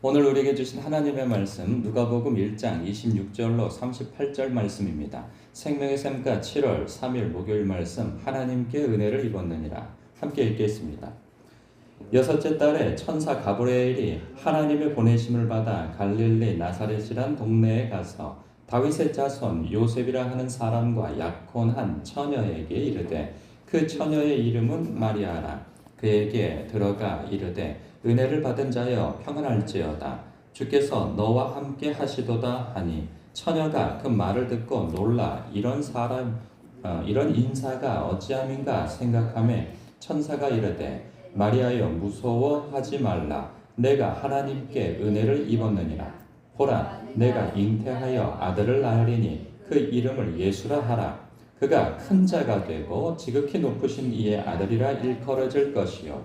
오늘 우리에게 주신 하나님의 말씀 누가복음 1장 26절로 38절 말씀입니다. 생명의 샘가 7월 3일 목요일 말씀 하나님께 은혜를 입었느니라 함께 읽겠습니다. 여섯째 달에 천사 가브리엘이 하나님의 보내심을 받아 갈릴리 나사렛이란 동네에 가서 다윗의 자손 요셉이라 하는 사람과 약혼한 처녀에게 이르되 그 처녀의 이름은 마리아라 그에게 들어가 이르되 은혜를 받은 자여 평안할지어다. 주께서 너와 함께 하시도다 하니 처녀가 그 말을 듣고 놀라 이런 사람 어, 이런 인사가 어찌함인가 생각함에 천사가 이르되 마리아여 무서워하지 말라. 내가 하나님께 은혜를 입었느니라. 보라 내가 잉태하여 아들을 낳으리니 그 이름을 예수라 하라. 그가 큰 자가 되고 지극히 높으신 이의 아들이라 일컬어질 것이요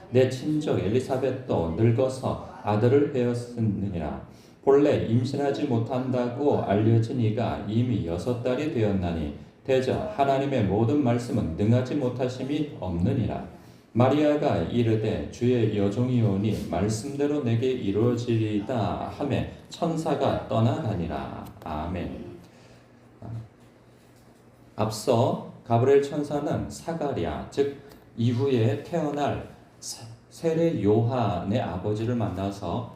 내 친족 엘리사벳도 늙어서 아들을 배었느니라. 본래 임신하지 못한다고 알려진 이가 이미 여섯 달이 되었나니 대저 하나님의 모든 말씀은 능하지 못하심이 없느니라. 마리아가 이르되 주의 여종이오니 말씀대로 내게 이루어지리다 하매 천사가 떠나가니라. 아멘. 앞서 가브리엘 천사는 사가랴 즉 이후에 태어날 세례 요한의 아버지를 만나서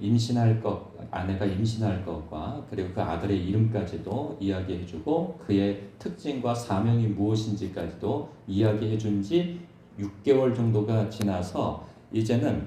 임신할 것 아내가 임신할 것과 그리고 그 아들의 이름까지도 이야기해주고 그의 특징과 사명이 무엇인지까지도 이야기해준 지 6개월 정도가 지나서 이제는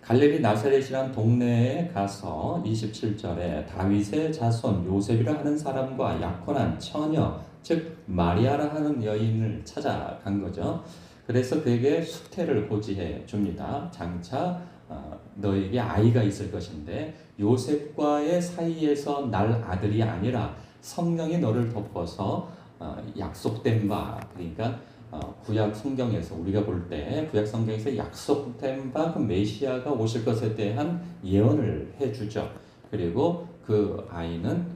갈릴리 나사렛이란 동네에 가서 27절에 다윗의 자손 요셉이라 하는 사람과 약혼한 처녀 즉 마리아라 하는 여인을 찾아간 거죠. 그래서 그에게 수태를 고지해 줍니다. 장차 어, 너에게 아이가 있을 것인데 요셉과의 사이에서 날 아들이 아니라 성령이 너를 덮어서 어, 약속된 바 그러니까 어, 구약 성경에서 우리가 볼 때 구약 성경에서 약속된 바 그 메시아가 오실 것에 대한 예언을 해주죠. 그리고 그 아이는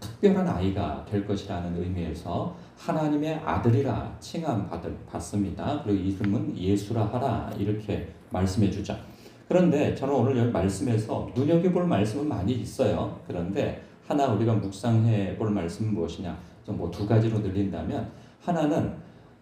특별한 아이가 될 것이라는 의미에서 하나님의 아들이라 칭함 받습니다. 그리고 이름은 예수라 하라 이렇게 말씀해 주죠. 그런데 저는 오늘 말씀에서 눈여겨볼 말씀은 많이 있어요. 그런데 하나 우리가 묵상해 볼 말씀은 무엇이냐? 뭐 두 가지로 늘린다면 하나는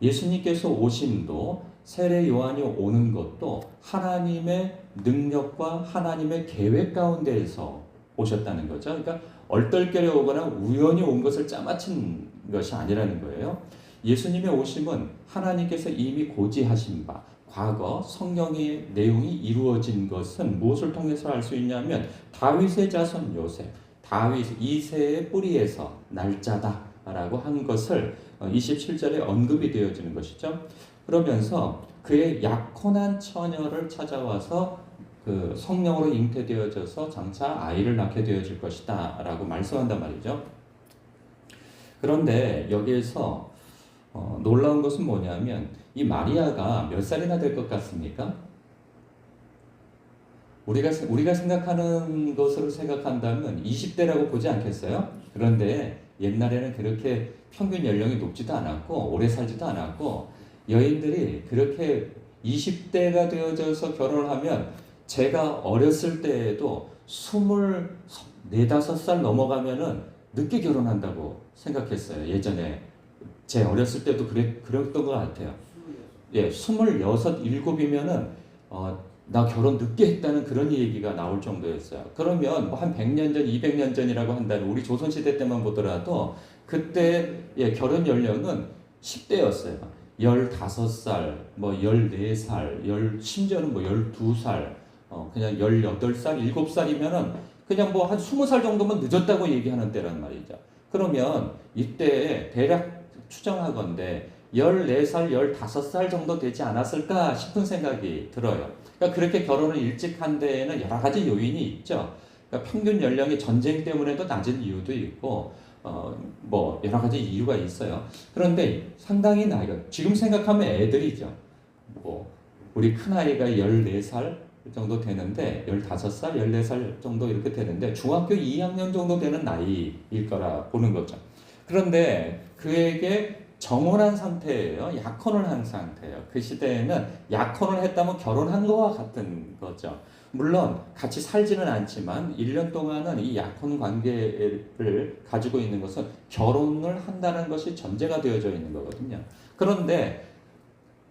예수님께서 오심도 세례 요한이 오는 것도 하나님의 능력과 하나님의 계획 가운데에서 오셨다는 거죠. 그러니까 얼떨결에 오거나 우연히 온 것을 짜맞춘 것이 아니라는 거예요. 예수님의 오심은 하나님께서 이미 고지하신 바, 과거 성령의 내용이 이루어진 것은 무엇을 통해서 알 수 있냐면 다윗의 자손 요셉, 다윗 이세의 뿌리에서 날짜다라고 한 것을 27절에 어, 언급이 되어지는 것이죠. 그러면서 그의 약혼한 처녀를 찾아와서 그 성령으로 잉태되어져서 장차 아이를 낳게 되어질 것이다 라고 말씀한단 말이죠. 그런데 여기에서 어, 놀라운 것은 뭐냐면 이 마리아가 몇 살이나 될 것 같습니까? 우리가 우리가 생각하는 것으로 생각한다면 20대라고 보지 않겠어요? 그런데 옛날에는 그렇게 평균 연령이 높지도 않았고 오래 살지도 않았고 여인들이 그렇게 20대가 되어져서 결혼을 하면 제가 어렸을 때에도 24, 5살 넘어가면은 늦게 결혼한다고 생각했어요. 예전에. 제 어렸을 때도 그랬, 그랬던 것 같아요. 예, 26, 7이면은, 어, 나 결혼 늦게 했다는 그런 얘기가 나올 정도였어요. 그러면 뭐 한 100년 전, 200년 전이라고 한다면 우리 조선시대 때만 보더라도 그때 예, 결혼 연령은 10대였어요. 15살, 뭐 14살, 열, 심지어는 뭐 12살, 어, 그냥 18살, 7살이면은 그냥 뭐 한 20살 정도면 늦었다고 얘기하는 때란 말이죠. 그러면 이때 대략 추정하건대 14살, 15살 정도 되지 않았을까 싶은 생각이 들어요. 그러니까 그렇게 결혼을 일찍 한 데에는 여러 가지 요인이 있죠. 그러니까 평균 연령이 전쟁 때문에도 낮은 이유도 있고, 어, 뭐, 여러 가지 이유가 있어요. 그런데 상당히 나이가, 지금 생각하면 애들이죠. 뭐, 우리 큰아이가 14살 정도 되는데, 15살, 14살 정도 이렇게 되는데, 중학교 2학년 정도 되는 나이일 거라 보는 거죠. 그런데 그에게 정혼한 상태예요. 약혼을 한 상태예요. 그 시대에는 약혼을 했다면 결혼한 거와 같은 거죠. 물론 같이 살지는 않지만 1년 동안은 이 약혼 관계를 가지고 있는 것은 결혼을 한다는 것이 전제가 되어져 있는 거거든요. 그런데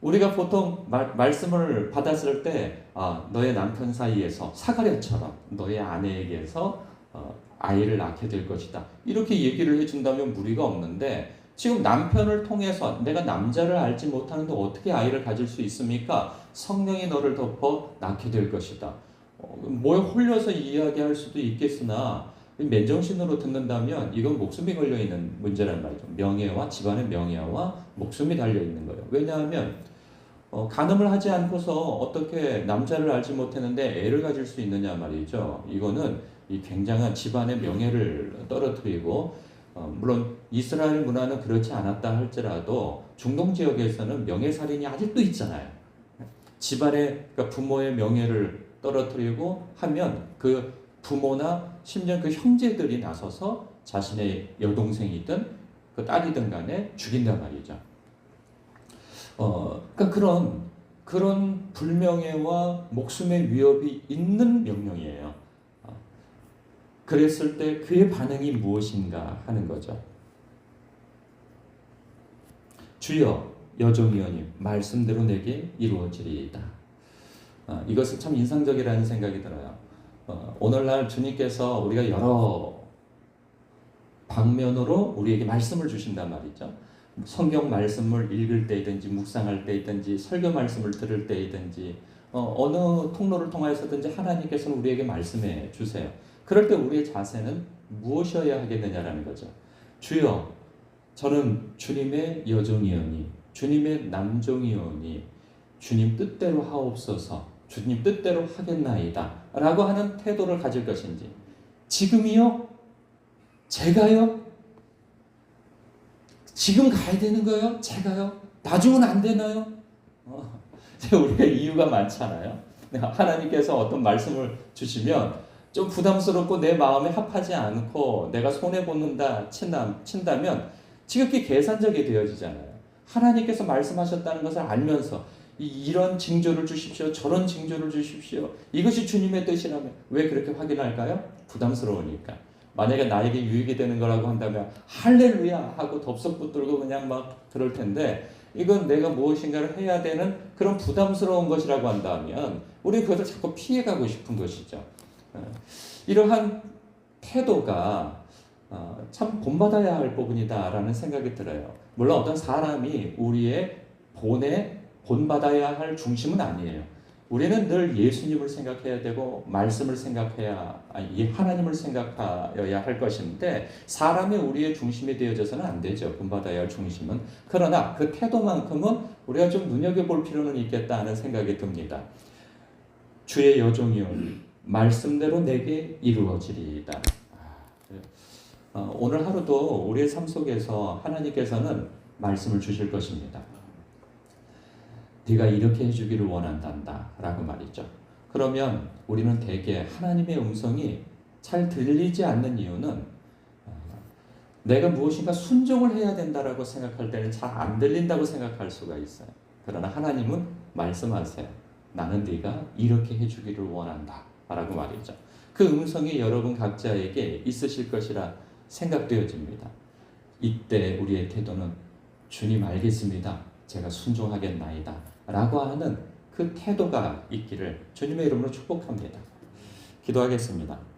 우리가 보통 말, 말씀을 받았을 때 아, 너의 남편 사이에서 사가랴처럼 너의 아내에게서 어, 아이를 낳게 될 것이다. 이렇게 얘기를 해준다면 무리가 없는데 지금 남편을 통해서 내가 남자를 알지 못하는데 어떻게 아이를 가질 수 있습니까? 성령이 너를 덮어 낳게 될 것이다. 어, 뭐에 홀려서 이야기할 수도 있겠으나 맨정신으로 듣는다면 이건 목숨이 걸려 있는 문제란 말이죠. 명예와 집안의 명예와 목숨이 달려 있는 거예요. 왜냐하면 어, 간음을 하지 않고서 어떻게 남자를 알지 못했는데 애를 가질 수 있느냐 말이죠. 이거는 이 굉장한 집안의 명예를 떨어뜨리고 어, 물론 이스라엘 문화는 그렇지 않았다 할지라도 중동 지역에서는 명예살인이 아직도 있잖아요. 집안의 그러니까 부모의 명예를 떨어뜨리고 하면 그 부모나 심지어 그 형제들이 나서서 자신의 여동생이든 그 딸이든 간에 죽인단 말이죠. 어, 그러니까 그런 그런 불명예와 목숨의 위협이 있는 명령이에요. 어, 그랬을 때 그의 반응이 무엇인가 하는 거죠. 주여 여종이여님 말씀대로 내게 이루어지리이다. 어, 이것은 참 인상적이라는 생각이 들어요. 어, 오늘날 주님께서 우리가 여러 방면으로 우리에게 말씀을 주신단 말이죠. 성경 말씀을 읽을 때이든지 묵상할 때이든지 설교 말씀을 들을 때이든지 어, 느 통로를 통하여서든지 하나님께서는 우리에게 말씀해 주세요. 그럴 때 우리의 자세는 무엇이어야 하겠느냐라는 거죠. 주여, 저는 주님의 여종이오니, 주님의 남종이오니, 주님 뜻대로 하옵소서, 주님 뜻대로 하겠나이다. 라고 하는 태도를 가질 것인지, 지금이요? 제가요? 지금 가야 되는 거예요? 제가요? 나중은 안 되나요? 어, 우리가 이유가 많잖아요. 하나님께서 어떤 말씀을 주시면 좀 부담스럽고 내 마음에 합하지 않고 내가 손해 보는다 친다, 친다면 지극히 계산적이 되어지잖아요. 하나님께서 말씀하셨다는 것을 알면서 이런 징조를 주십시오. 저런 징조를 주십시오. 이것이 주님의 뜻이라면 왜 그렇게 확인할까요? 부담스러우니까. 만약에 나에게 유익이 되는 거라고 한다면 할렐루야 하고 덥석 붙들고 그냥 막 그럴 텐데 이건 내가 무엇인가를 해야 되는 그런 부담스러운 것이라고 한다면 우리 그것을 자꾸 피해가고 싶은 것이죠. 어, 이러한 태도가 어, 참 본받아야 할 부분이다라는 생각이 들어요. 물론 어떤 사람이 우리의 본에 본받아야 할 중심은 아니에요. 우리는 늘 예수님을 생각해야 되고 말씀을 생각해야 아니, 하나님을 생각하여야 할 것인데 사람이 우리의 중심이 되어져서는 안 되죠. 본받아야 할 중심은. 그러나 그 태도만큼은 우리가 좀 눈여겨볼 필요는 있겠다 하는 생각이 듭니다. 주의 여종이오 말씀대로 내게 이루어지리이다. 어, 오늘 하루도 우리의 삶 속에서 하나님께서는 말씀을 주실 것입니다. 네가 이렇게 해주기를 원한단다 라고 말이죠. 그러면 우리는 대개 하나님의 음성이 잘 들리지 않는 이유는 어, 내가 무엇인가 순종을 해야 된다라고 생각할 때는 잘 안 들린다고 생각할 수가 있어요. 그러나 하나님은 말씀하세요. 나는 네가 이렇게 해주기를 원한다 라고 말이죠. 그 음성이 여러분 각자에게 있으실 것이라 생각되어집니다. 이때 우리의 태도는 주님 알겠습니다. 제가 순종하겠나이다. 라고 하는 그 태도가 있기를 주님의 이름으로 축복합니다. 기도하겠습니다.